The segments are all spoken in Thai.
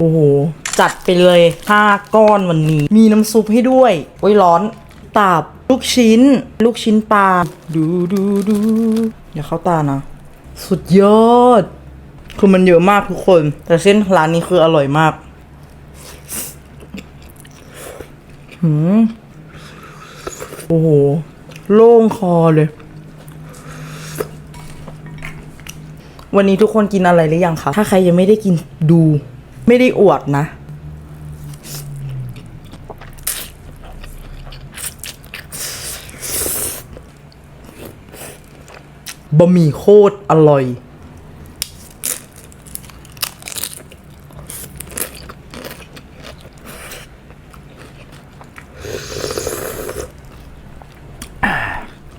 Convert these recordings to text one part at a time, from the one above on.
โอ้โห จัดไปเลยห้าก้อนวันนี้ มีน้ำซุปให้ด้วย โอ้ยร้อน ตับ ลูกชิ้น ลูกชิ้นปลา ดูดูดูอย่าเข้าตานะ สุดยอด คือมันเยอะมากทุกคน แต่เส้นร้านนี้คืออร่อยมากหืมโอ้โห โล่งคอเลย วันนี้ทุกคนกินอะไรหรือยังคะ ถ้าใครยังไม่ได้กินดู ไม่ได้อวดนะ บะหมี่โคตรอร่อย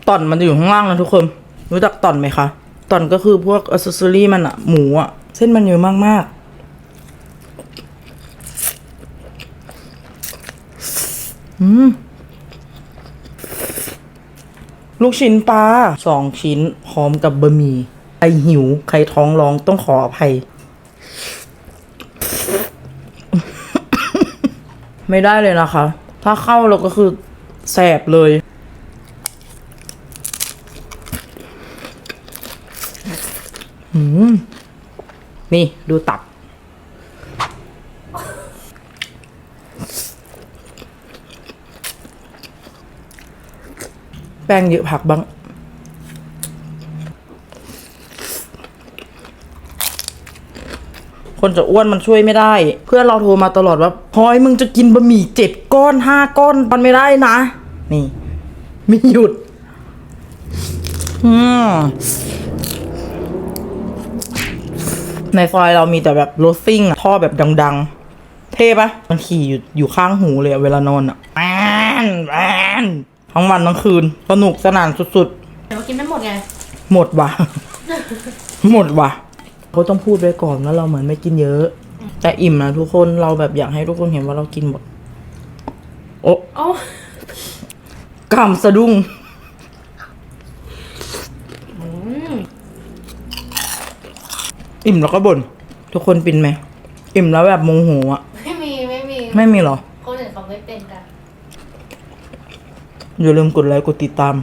ต่อนมันจะอยู่ข้างล่างนะทุกคน รู้จักต่อนไหมคะ ต่อนก็คือพวกอ c เซอรี่มันอะหมูอะเส้นมันเยอะมากๆ อืม ลูกชิ้นปลาสองชิ้นพร้อมกับบะหมี่ไอหิว ใครท้องร้องต้องขออภัย ไม่ได้เลยนะคะ ถ้าเข้าเราก็คือแสบเลย นี่ดูตับ ป้งเยอะผักบ้าง คนจะอ้วนมันช่วยไม่ได้ เพื่อนเราโทรมาตลอดว่าพลอยมึงจะกินบะหมี่เจ็ดก้อนห้าก้อนมันไม่ได้นะ นี่ไม่หยุด อืมในซอยเรามีแต่แบบโรถซิ่งอะท่อแบบดัง ๆ เท่ปะมันขี่อยู่อยู่ข้างหูเลยเวลานอนอะแอนแอน ทั้งวันทั้งคืน สนุกสนานสุดแต่เรากินไม่หมดไง ๆ หมดว่ะ หมดว่ะเขาต้องพูดไว้ก่อนว่าเราเหมือนไม่กินเยอะ แต่อิ่มนะทุกคนเราแบบอยากให้ทุกคนเห็นว่าเรากินหมด โอ้โอ้กำสะดุ้งอิ่มแล้วก็บ่นทุกคนปินไหม อิ่มแล้วแบบโมโหอะ ไม่มีไม่มีไม่มีเหรอ คนอื่นเขาไม่เป็นกัน อย่าลืมกดไลค์กดติดตาม